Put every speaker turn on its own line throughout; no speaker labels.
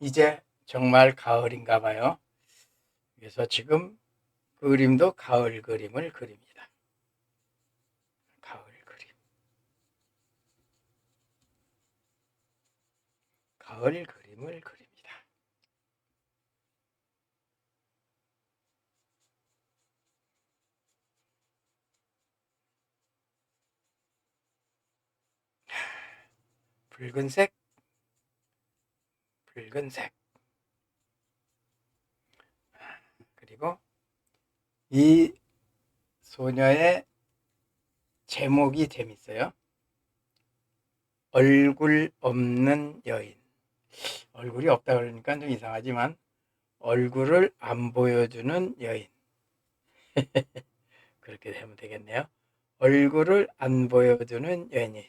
이제 정말 가을인가 봐요. 그래서 지금 그림도 가을 그림을 그립니다. 가을 그림. 가을 그림을 그립니다. 붉은색, 붉은색. 그리고 이 소녀의 제목이 재밌어요. 얼굴 없는 여인. 얼굴이 없다 그러니까 좀 이상하지만 얼굴을 안 보여주는 여인. 그렇게 되면 되겠네요. 얼굴을 안 보여주는 연인.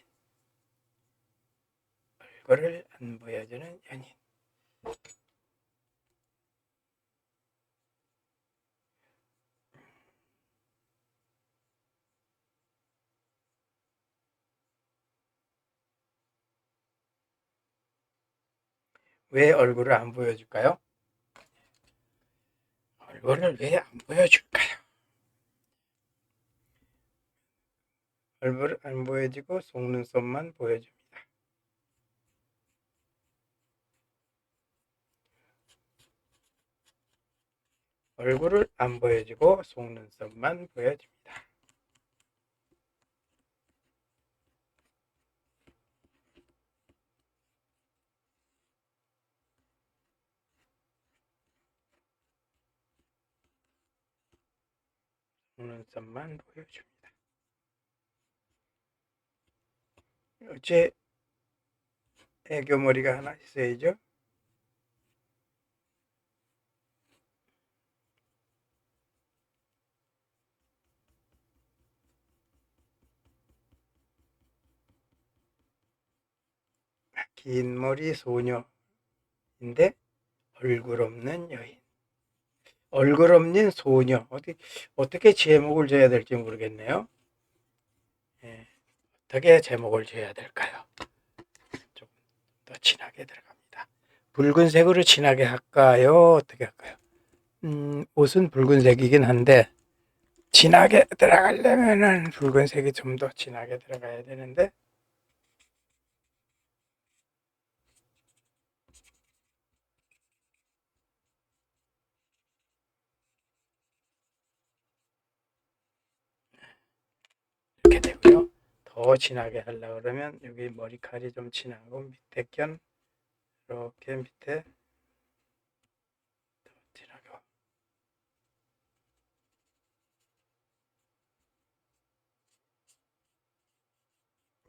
얼굴을 안 보여주는 연인. 왜 얼굴을 안 보여줄까요? 얼굴을 왜 안 보여줄까요? 얼굴을 안 보여주고 속눈썹만 보여줍니다. 얼굴을 안 보여주고 속눈썹만 보여줍니다. 속눈썹만 보여줍니다. 어째 애교머리가 하나 있어야죠? 긴 머리 소녀인데 얼굴 없는 여인. 얼굴 없는 소녀. 어디, 어떻게 제목을 줘야 될지 모르겠네요. 예, 어떻게 제목을 줘야 될까요? 좀 더 진하게 들어갑니다. 붉은색으로 진하게 할까요? 어떻게 할까요? 음, 옷은 붉은색이긴 한데, 진하게 들어가려면은 붉은색이 좀 더 진하게 들어가야 되는데, 이렇게 되고요. 더 진하게 하려고 그러면 여기 머리칼이 좀 진하고 밑에 견 이렇게 밑에 더 진하게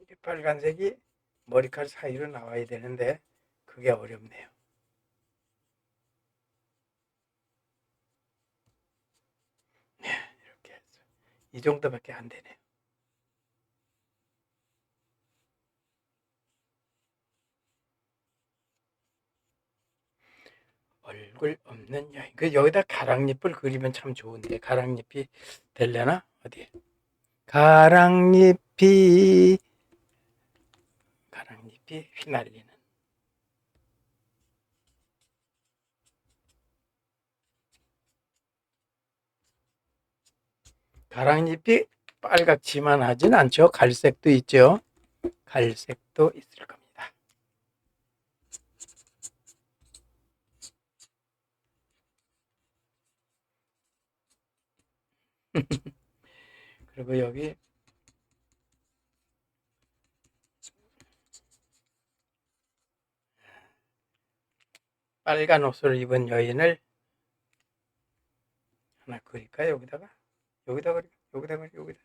이 빨간색이 머리칼 사이로 나와야 되는데 그게 어렵네요. 네, 이렇게 해서 이 정도밖에 안 되네요. 얼굴 없는 여인. 그 여기다 가랑잎을 그리면 참 좋은데 가랑잎이 될려나 어디? 가랑잎이 가랑잎이 휘날리는. 가랑잎이 빨갛지만 하진 않죠. 갈색도 있죠. 갈색도 있을 겁니다. 그리고 여기 빨간 옷을 입은 여인을 하나 그릴까요? 여기다가 여기다 그리 여기다 그리 여기다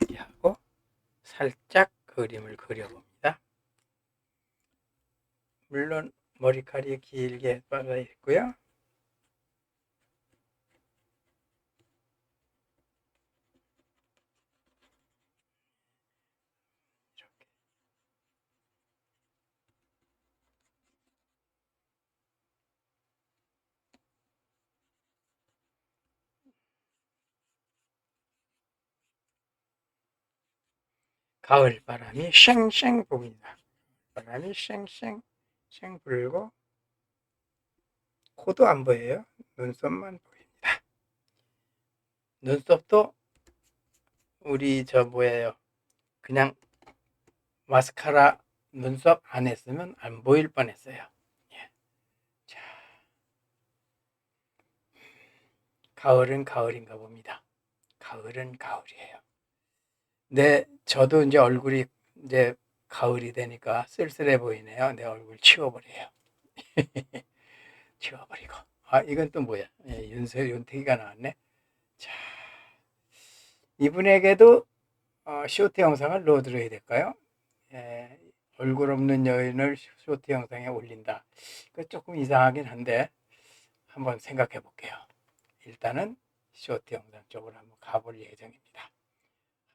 이렇게 하고 살짝 그림을 그려봅니다. 물론 머리칼이 길게 빠져 있고요. 가을 바람이 쌩쌩 봅니다. 바람이 쌩쌩 쉥 불고 코도 안 보여요. 눈썹만 보입니다. 눈썹도 우리 저 뭐예요? 그냥 마스카라 눈썹 안 했으면 안 보일 뻔했어요. 예. 자, 가을은 가을인가 봅니다. 가을은 가을이에요. 네, 저도 이제 얼굴이 이제 가을이 되니까 쓸쓸해 보이네요. 내 얼굴 치워버려요. 치워버리고. 아, 이건 또 뭐야? 예, 윤서 윤태기가 나왔네. 자, 이분에게도 어, 쇼트 영상을 넣어드려야 될까요? 예, 얼굴 없는 여인을 쇼트 영상에 올린다. 그 조금 이상하긴 한데 한번 생각해 볼게요. 일단은 쇼트 영상 쪽으로 한번 가볼 예정입니다.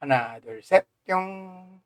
하나, 둘, 셋, 뿅.